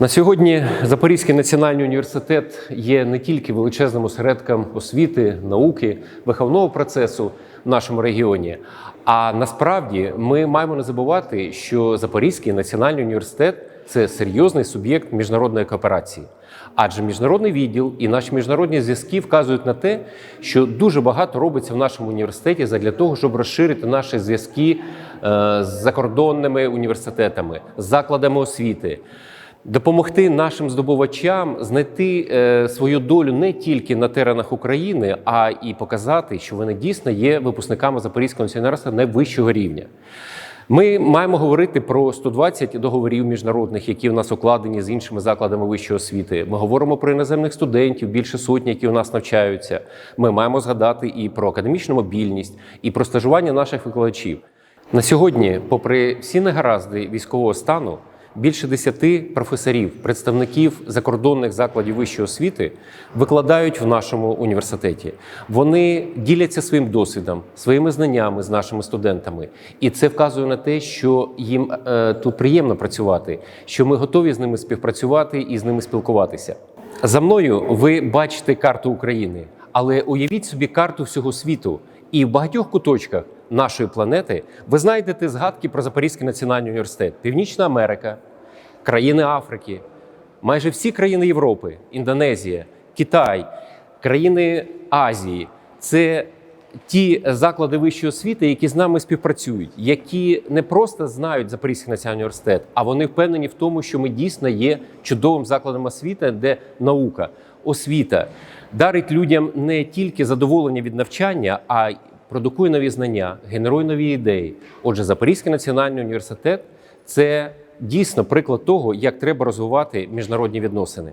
На сьогодні Запорізький національний університет є не тільки величезним осередком освіти, науки, виховного процесу в нашому регіоні. А насправді ми маємо не забувати, що Запорізький національний університет це серйозний суб'єкт міжнародної кооперації. Адже міжнародний відділ і наші міжнародні зв'язки вказують на те, що дуже багато робиться в нашому університеті для того, щоб розширити наші зв'язки е, з закордонними університетами, з закладами освіти допомогти нашим здобувачам знайти е, свою долю не тільки на теренах України, а і показати, що вони дійсно є випускниками Запорізького університету найвищого рівня. Ми маємо говорити про 120 договорів міжнародних, які в нас укладені з іншими закладами вищої освіти. Ми говоримо про іноземних студентів, більше сотні, які у нас навчаються. Ми маємо згадати і про академічну мобільність, і про стажування наших викладачів. На сьогодні, попри всі негаразди військового стану, більше десяти професорів, представників закордонних закладів вищої освіти викладають в нашому університеті. Вони діляться своїм досвідом, своїми знаннями з нашими студентами, і це вказує на те, що їм е, тут приємно працювати, що ми готові з ними співпрацювати і з ними спілкуватися. За мною ви бачите карту України, але уявіть собі карту всього світу. І в багатьох куточках нашої планети ви знайдете згадки про Запорізький національний університет, Північна Америка, країни Африки, майже всі країни Європи, Індонезія, Китай, країни Азії. Це ті заклади вищої освіти, які з нами співпрацюють, які не просто знають Запорізький національний університет, а вони впевнені в тому, що ми дійсно є чудовим закладом освіти, де наука, освіта дарить людям не тільки задоволення від навчання, а продукує нові знання, генерує нові ідеї. Отже, Запорізький національний університет це дійсно приклад того, як треба розвивати міжнародні відносини.